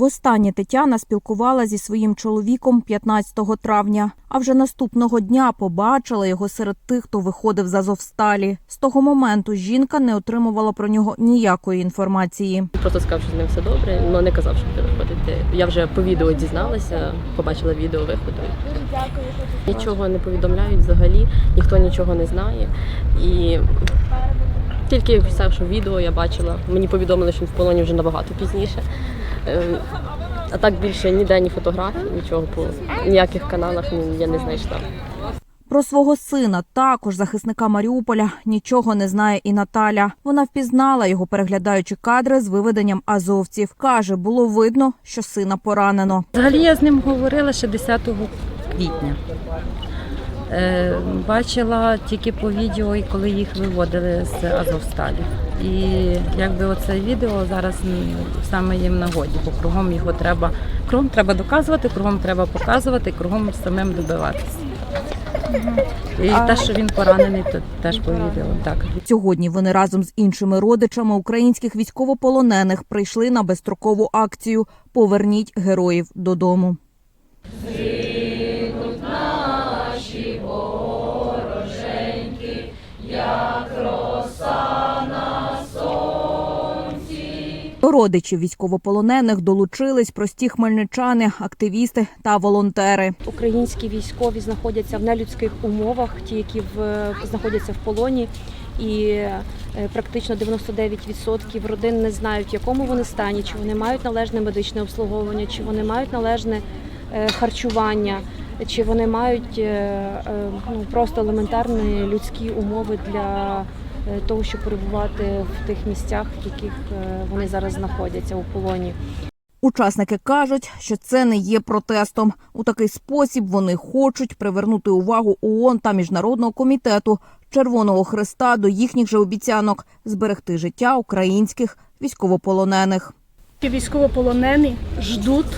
Востаннє Тетяна спілкувала зі своїм чоловіком 15 травня, а вже наступного дня побачила його серед тих, хто виходив з Азовсталі. З того моменту жінка не отримувала про нього ніякої інформації. Просто сказав, що з ним все добре, але не казав, що буде виходити. Я вже по відео дізналася, побачила відео виходу. Нічого не повідомляють взагалі, ніхто нічого не знає. І тільки все, що відео я бачила. Мені повідомили, що він в полоні вже набагато пізніше. Ем, А так більше ніде ні фотографій, нічого по ніяких каналах я не знайшла. Про свого сина, також захисника Маріуполя, нічого не знає і Наталя. Вона впізнала його, переглядаючи кадри з виведенням азовців. Каже, було видно, що сина поранено. Взагалі я з ним говорила ще 10 квітня. Е, Бачила тільки по відео, і коли їх виводили з Азовсталі. І якби оце відео зараз саме їм нагоді, бо кругом його треба кругом треба доказувати, кругом треба показувати, кругом самим добиватися. І те, що він поранений, то теж по. Так. Сьогодні вони разом з іншими родичами українських військовополонених прийшли на безстрокову акцію Поверніть героїв додому. До родичів військовополонених долучились прості хмельничани, активісти та волонтери. Українські військові знаходяться в нелюдських умовах, ті, які в, знаходяться в полоні, і е, практично 99% родин не знають, в якому вони стані, чи вони мають належне медичне обслуговування, чи вони мають належне е, харчування, чи вони мають е, ну, просто елементарні людські умови для того, щоб перебувати в тих місцях, в яких е, вони зараз знаходяться у полоні. Учасники кажуть, що це не є протестом. У такий спосіб вони хочуть привернути увагу ООН та міжнародного комітету Червоного Христа до їхніх же обіцянок зберегти життя українських військовополонених. Ті Військовополонені ждуть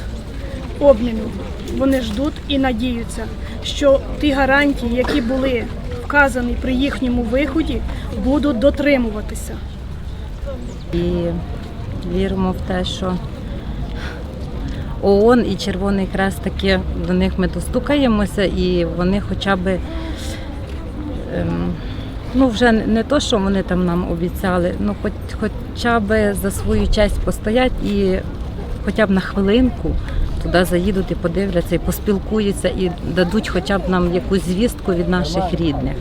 обміну. Вони ждуть і надіються, що ті гарантії, які були вказані при їхньому виході, будуть дотримуватися. І віримо в те, що ООН і Червоний Хрест таки до них ми достукаємося, і вони хоча б ем, ну вже не то, що вони там нам обіцяли, ну хоч, хоча б за свою честь постоять і хоча б на хвилинку туди заїдуть і подивляться, і поспілкуються, і дадуть хоча б нам якусь звістку від наших рідних.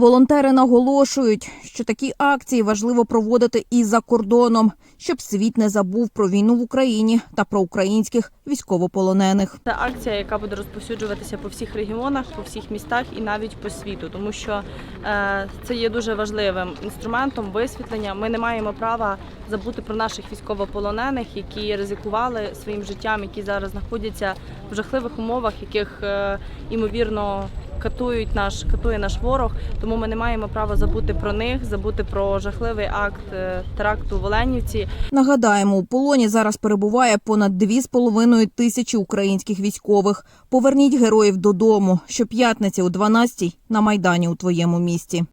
Волонтери наголошують, що такі акції важливо проводити і за кордоном, щоб світ не забув про війну в Україні та про українських військовополонених. Це акція, яка буде розповсюджуватися по всіх регіонах, по всіх містах і навіть по світу, тому що е, це є дуже важливим інструментом висвітлення. Ми не маємо права забути про наших військовополонених, які ризикували своїм життям, які зараз знаходяться в жахливих умовах, яких е, імовірно. Катують наш катує наш ворог, тому ми не маємо права забути про них, забути про жахливий акт е, теракту в Оленівці. Нагадаємо, у полоні зараз перебуває понад 2,5 тисячі українських військових. Поверніть героїв додому. Щоп'ятниці о 12 на майдані у твоєму місті.